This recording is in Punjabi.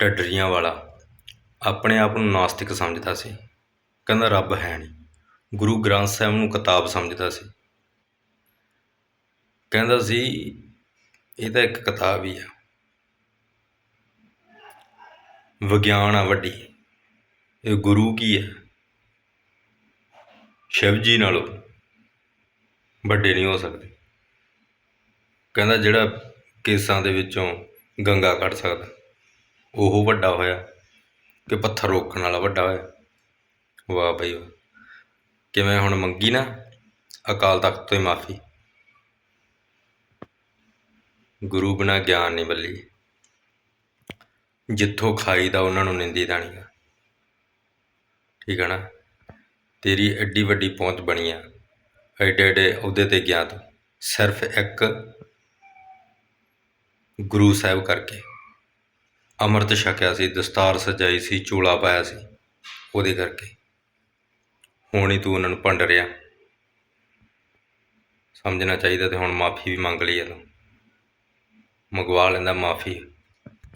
ਢੱਡਰੀਆਂ ਵਾਲਾ। ਆਪਣੇ ਆਪ ਨੂੰ ਨਾਸਤਿਕ ਸਮਝਦਾ ਸੀ। ਕਹਿੰਦਾ, ਰੱਬ ਹੈ ਨਹੀਂ। ਗੁਰੂ ਗ੍ਰੰਥ ਸਾਹਿਬ ਨੂੰ ਕਿਤਾਬ ਸਮਝਦਾ ਸੀ। ਕਹਿੰਦਾ ਸੀ ਇਹ ਤਾਂ ਇੱਕ ਕਿਤਾਬ ਹੀ ਆ। ਵਿਗਿਆਨ ਆ ਵੱਡੀ। ਇਹ ਗੁਰੂ ਕੀ ਹੈ? ਸ਼ਿਵ ਜੀ ਨਾਲੋਂ ਵੱਡੇ ਨਹੀਂ ਹੋ ਸਕਦੇ। ਕਹਿੰਦਾ, ਜਿਹੜਾ ਕੇਸਾਂ ਦੇ ਵਿੱਚੋਂ ਗੰਗਾ ਕੱਢ ਸਕਦਾ। ਉਹ ਵੱਡਾ ਹੋਇਆ ਕਿ ਪੱਥਰ ਰੋਕਣ ਵਾਲਾ ਵੱਡਾ ਹੋਇਆ। ਵਾਹ ਬਈ ਵਾਹ। ਕਿਵੇਂ ਹੁਣ ਮੰਗੀ ਨਾ, ਅਕਾਲ ਤਖਤ ਤੋਂ ਹੀ ਮਾਫੀ। ਗੁਰੂ ਬਿਨਾ ਗਿਆਨ ਨਹੀਂ ਬੱਲੀ ਜਿੱਥੋਂ ਖਾਈਦਾ ਉਹਨਾਂ ਨੂੰ ਨਿੰਦੀ ਦਾਣੀ ਨਹੀਂਗਾ ਠੀਕ ਹੈ ਨਾ? ਤੇਰੀ ਐਡੀ ਵੱਡੀ ਪਹੁੰਚ ਬਣੀ ਆ। ਐਡੇ ਐਡੇ ਅਹੁਦੇ ਤੇ ਗਿਆ ਤੂੰ। ਸਿਰਫ ਇੱਕ ਗੁਰੂ ਸਾਹਿਬ ਕਰਕੇ। ਅੰਮ੍ਰਿਤ ਛਕਿਆ ਸੀ, ਦਸਤਾਰ ਸਜਾਈ ਸੀ, ਚੋਲਾ ਪਾਇਆ ਸੀ ਉਹਦੇ ਕਰਕੇ। ਹੁਣ ਹੀ ਤੂੰ ਉਹਨਾਂ ਨੂੰ ਭੰਡ ਰਿਹਾ। ਸਮਝਣਾ ਚਾਹੀਦਾ ਤੇ ਹੁਣ ਮਾਫੀ ਵੀ ਮੰਗ ਲਈ ਹੈ ਤੂੰ। ਮੰਗਵਾ ਲੈਂਦਾ ਮਾਫੀ।